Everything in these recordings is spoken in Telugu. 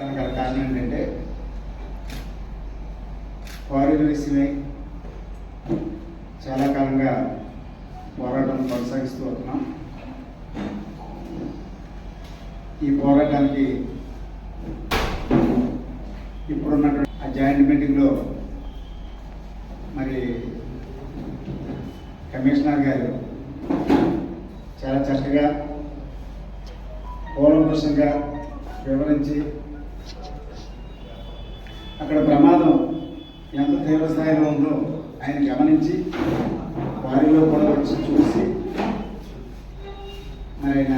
గల కారణం ఏంటంటే క్వారీల విషయమై చాలా కాలంగా పోరాటం కొనసాగిస్తూ వస్తున్నాం. ఈ పోరాటానికి ఇప్పుడున్నటువంటి ఆ జాయింట్ మీటింగ్లో మరి కమిషనర్ గారు చాలా చక్కగా కూలంకషంగా వివరించి అక్కడ ప్రమాదం ఎంత తీవ్ర స్థాయిలో ఉందో ఆయన గమనించి వారిలో కూడా వచ్చి చూసి మరి ఆయన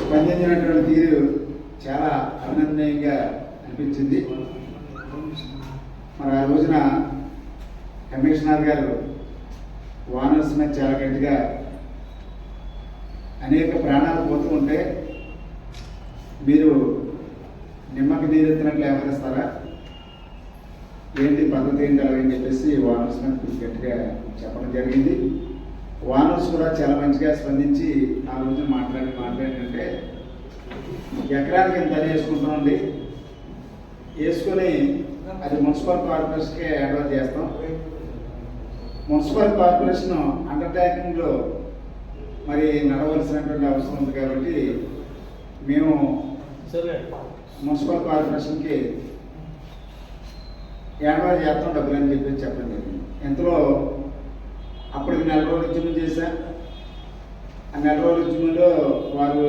స్పందించినటువంటి తీరు చాలా అభినందనీయంగా అనిపించింది. మరి ఆ రోజున కమిషనర్ గారు వానర్స్ మీద చాలా గట్టిగా అనేక ప్రాణాలు పోతూ ఉంటే మీరు నిమ్మకి నీరెత్తినట్లు ఇస్తారా ఏంటి పద్ధతి ఏంటి అని చెప్పేసి వానర్స్ మీద గట్టిగా చెప్పడం జరిగింది. వానర్స్ కూడా చాలా మంచిగా స్పందించి ఆ రోజున మాట్లాడి మాట్లాడినంటే ఎకరానికి ఇంత వేసుకుంటామండి వేసుకొని అది మున్సిపల్ కార్పొరేషన్కే అడ్వైజ్ చేస్తాం. మున్సిపల్ కార్పొరేషన్ అండర్టేకింగ్లో మరి నడవలసినటువంటి అవసరం ఉంది కాబట్టి మేము మున్సిపల్ కార్పొరేషన్కి ఏడాది చేస్తాం డబ్బులు అని చెప్పి చెప్పండి. ఇంతలో అప్పటికి నెల రోజులు ఉద్యమం చేశా. ఆ నెల రోజుల ఉద్యమంలో వారు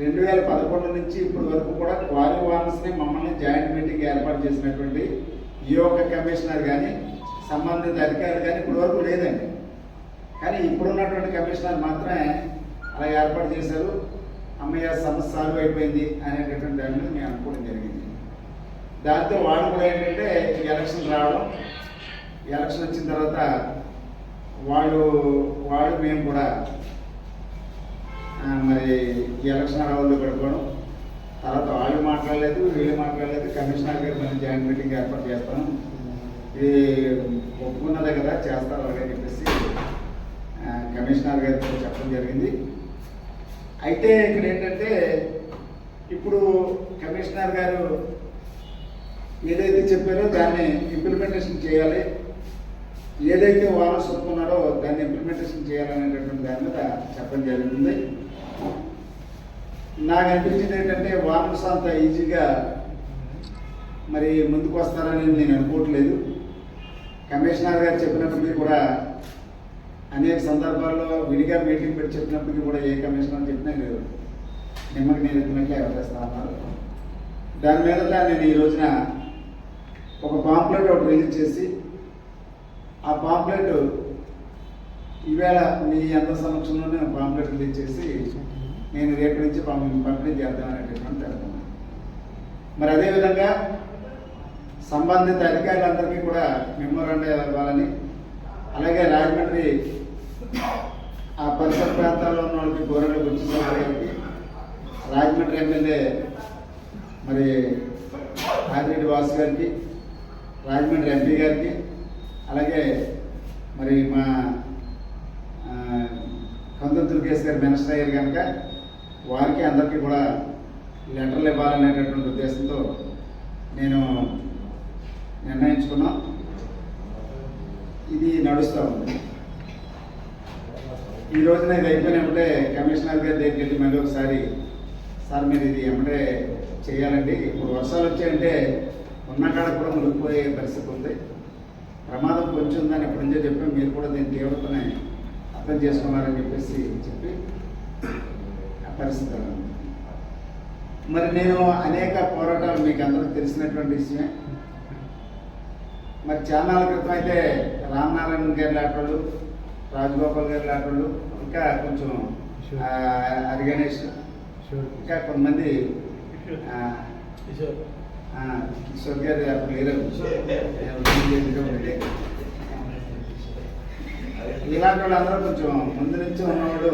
రెండు వేల పదకొండు నుంచి ఇప్పటి వరకు కూడా క్వారీ వార్నర్స్ని మమ్మల్ని జాయింట్ మీటింగ్ ఏర్పాటు చేసినటువంటి ఈ యొక్క కమిషనర్ కానీ సంబంధిత అధికారులు కానీ ఇప్పటి వరకు లేదండి. కానీ ఇప్పుడున్నటువంటి కమిషనర్ మాత్రమే అలా ఏర్పాటు చేశారు. అమ్మయ్య సమస్య సాల్వ్ అయిపోయింది అనేటటువంటి దాని నేను అనుకోవడం జరిగింది. దాంతో వాడు కూడా ఏంటంటే ఎలక్షన్ రావడం ఎలక్షన్ వచ్చిన తర్వాత వాళ్ళు వాళ్ళు మేము కూడా మరి ఎలక్షన్ అడవుల్లో పెట్టుకోవడం తర్వాత వాళ్ళు మాట్లాడలేదు వీళ్ళు మాట్లాడలేదు కమిషనర్ గారు మళ్ళీ జాయింట్ మీటింగ్ ఏర్పాటు చేస్తాను ఇది ఒప్పుకున్నదే కదా చేస్తారు అలాగే చెప్పేసి కమిషనర్ గారితో చెప్పడం జరిగింది. అయితే ఇక్కడ ఏంటంటే ఇప్పుడు కమిషనర్ గారు ఏదైతే చెప్పారో దాన్ని ఇంప్లిమెంటేషన్ చేయాలి. ఏదైతే వాళ్ళు చెప్పుకున్నారో దాన్ని ఇంప్లిమెంటేషన్ చేయాలనేటటువంటి దాని మీద చెప్పడం జరుగుతుంది. నాకు అనిపించింది ఏంటంటే వానర్స్ అంత ఈజీగా మరి ముందుకు వస్తారని నేను అనుకోవట్లేదు. కమిషనర్ గారు చెప్పినప్పటికీ కూడా అనేక సందర్భాల్లో విడిగా మీటింగ్ పెట్టి చెప్పినప్పటికీ కూడా ఏ కమిషనర్ చెప్పినా లేదు. నిమ్మకి నేను ఎత్తినట్లే ఎవరేస్తా ఉన్నారు. దాని మీద నేను ఈ రోజున ఒక పాంప్లెట్ ఒకటి రిలీజ్ చేసి ఆ పాంప్లెట్ ఈవేళ మీ అందరి సమక్షంలోనే పాంప్లెట్ రిలీజ్ చేసి నేను రేపు నుంచి పంపి పంపిణీ చేద్దామనేటటువంటి తెలుపుతున్నాను మరి అదేవిధంగా సంబంధిత అధికారులందరికీ కూడా మెమోరాండా ఇవ్వాలని అలాగే రాజమండ్రి ఆ పరిసర ప్రాంతాల్లో ఉన్న వాళ్ళకి గోరెల గుర్తించడానికి రాజమండ్రి ఎమ్మెల్యే మరి ఆదిరెడ్డి వాసు గారికి రాజమండ్రి ఎంపీ గారికి అలాగే మరి మా ఆ, దుర్గేశ్ దుర్గేష్ గారు మినిస్టర్ అయ్యారు కనుక వారికి అందరికీ కూడా లెటర్లు ఇవ్వాలనేటటువంటి ఉద్దేశంతో నేను నిర్ణయించుకున్నాం. ఇది నడుస్తూ ఉంది. ఈ రోజున ఇది అయిపోయినప్పుడే కమిషనర్ గారి దగ్గరికి వెళ్ళి మళ్ళీ ఒకసారి సార్ మీరు ఇది ఎమ్మడే చేయాలండి. ఇప్పుడు వర్షాలు వచ్చాయంటే ఉన్న కాడ కూడా మునిగిపోయే పరిస్థితి ఉంది. ప్రమాదం కొంచెం ఉందని ఎప్పటి నుంచో చెప్పి. మీరు కూడా దీని తీవ్రతనే అర్థం చేసుకున్నారని చెప్పేసి చెప్పి ఆ పరిస్థితి మరి నేను అనేక పోరాటాలు మీకు అందరూ తెలిసినటువంటి విషయమే. మరి చాలాల క్రితం అయితే రామనారాయణ గారి లాంటి రాజగోపాల్ గారి లాంటి ఇంకా కొంచెం ఆ, హరి గణేష్ ఇంకా కొంతమంది కిషోర్. గారు అప్పుడు లేరు ఇలాంటి వాళ్ళందరూ కొంచెం ముందు నుంచి ఉన్నవాడు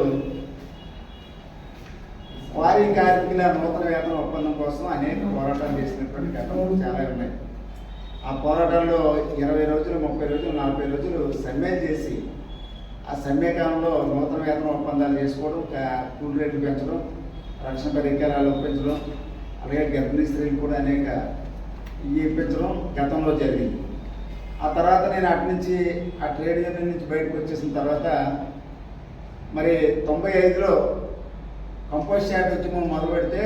వారి కార్మికుల నూతన వేతన ఒప్పందం కోసం అనేక పోరాటాలు చేసినటువంటి ఘటనలు చాలా ఉన్నాయి. ఆ పోరాటంలో ఇరవై రోజులు ముప్పై రోజులు నలభై రోజులు సమ్మె చేసి ఆ సమ్మె కాలంలో నూతన వేతన ఒప్పందాలు చేసుకోవడం కూలి రేట్లు పెంచడం రక్షణ పరికరాలు పెంచడం అలాగే గర్భిణీ స్త్రీలు కూడా అనేక ఇప్పించడం గతంలో జరిగింది. ఆ తర్వాత నేను అటు నుంచి ఆ ట్రేడ్ యూనియన్ నుంచి బయటకు వచ్చేసిన తర్వాత మరి తొంభై ఐదులో కంపోస్ట్ యాడ్ ఉద్యమం మొదలు పెడితే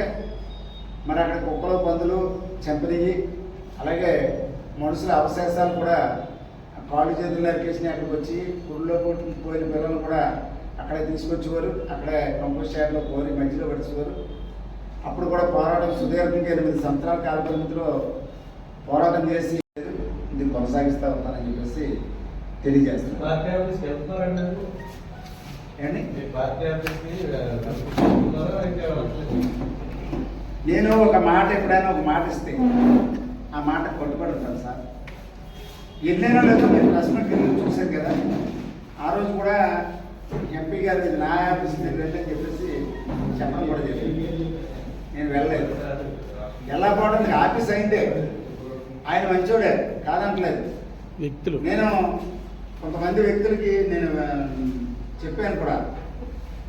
మరి అక్కడ కుక్కలు పందులు చంపినవి అలాగే మనుషుల అవశేషాలు కూడా కాళ్ళు చేతులు నరికేసిన అక్కడికి వచ్చి కొట్టి పోయిన పిల్లలు కూడా అక్కడే తీసుకొచ్చేవారు. అక్కడే కంపోస్ట్ యార్డ్లో కోరి మధ్యలో పడిచేవారు అప్పుడు కూడా పోరాటం సుదీర్ఘంగా ఎనిమిది సంవత్సరాల కాల పరిమితిలో పోరాటం చేసి ఇది కొనసాగిస్తూ ఉన్నానని చెప్పేసి తెలియజేస్తున్నాను వెళ్ళట్లేదు? నేను ఒక మాట ఎప్పుడైనా ఒక మాట ఇస్తే ఆ మాట కొట్టుబడుతాను సార్. ఎన్నైనా లేదో మీరు ప్రెస్ వెళ్ళి చూశారు కదా. ఆ రోజు కూడా ఎంపీ గారు ఇది నా ఆఫీస్ మీరు వెళ్ళని చెప్పేసి చెప్పడం కూడా జరిగింది. నేను వెళ్ళలేదు. ఎలా పోవడం ఆఫీస్ అయిందే. ఆయన మంచోడే కాదంటలేదు. వ్యక్తులు. నేను కొంతమంది వ్యక్తులకి నేను చెప్పాను కూడా.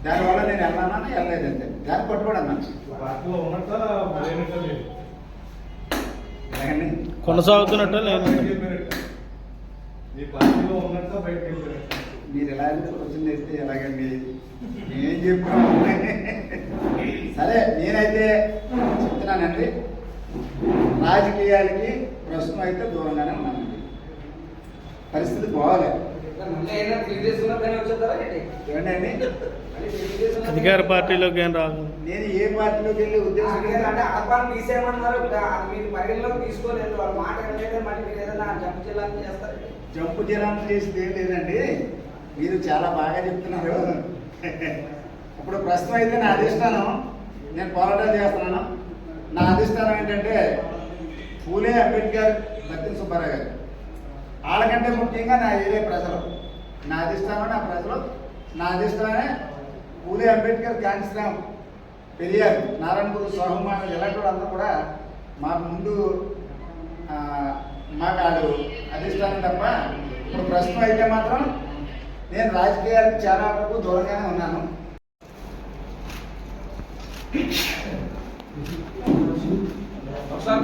దానివల్ల నేను వెళ్ళానా వెళ్ళలేదు అంతే దాన్ని పట్టుబడి కొనసాగుతున్నట్ట లేదు? మీరు ఎలా క్వశ్చన్ చేస్తే ఎలాగండి? చెప్పాను సరే నేనైతే చెప్తున్నానండి. రాజకీయాలకి ప్రస్తుతం అయితే దూరంగానే ఉన్నానండి. పరిస్థితి బాగోలేదు. అధికార పార్టీలోకి ఏం రాదు. నేను ఏ పార్టీలోకి వెళ్ళి ఉద్దేశం అంటే లేదు. అంటే ఆహ్వానం తీసేయమన్నారు మీరు పరిగణలోకి తీసుకోలేదు. వాళ్ళ మాట వినలేదు మళ్ళీ మీరు ఏదైనా జంప్ జిల్లాలు చేస్తారు జంపు జనాలు చేసింది ఏం లేదండి. మీరు చాలా బాగా చెప్తున్నారు. ఇప్పుడు ప్రస్తుతం అయితే నా అధిష్టానం నేను పోరాటాలు చేస్తున్నాను. నా అధిష్టానం ఏంటంటే పూలే అంబేద్కర్ బత్తిన సుబ్బారావు గారు. వాళ్ళకంటే ముఖ్యంగా నా ఏరియా ప్రజలు. నా అధిష్టానం నా ప్రజలు. నా అధిష్టానమే పూలే అంబేద్కర్ కాంతిశ్రామ్ పెరియార్. నారాయణపూర్ సోహమ్మ ఇలాంటి అందరూ కూడా మాకు ముందు మాకు వాళ్ళు అధిష్టానం తప్ప ఇప్పుడు ప్రస్తుతం అయితే మాత్రం నేను రాజకీయాలకు చాలా వరకు దూరంగానే ఉన్నాను. ఒకసారి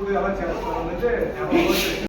అనుకునే అధికారంలో ఉన్నప్పుడు మీరు చేయలేదు ఇప్పుడు ఎలా చేస్తారంటే జనంలో చేశారు.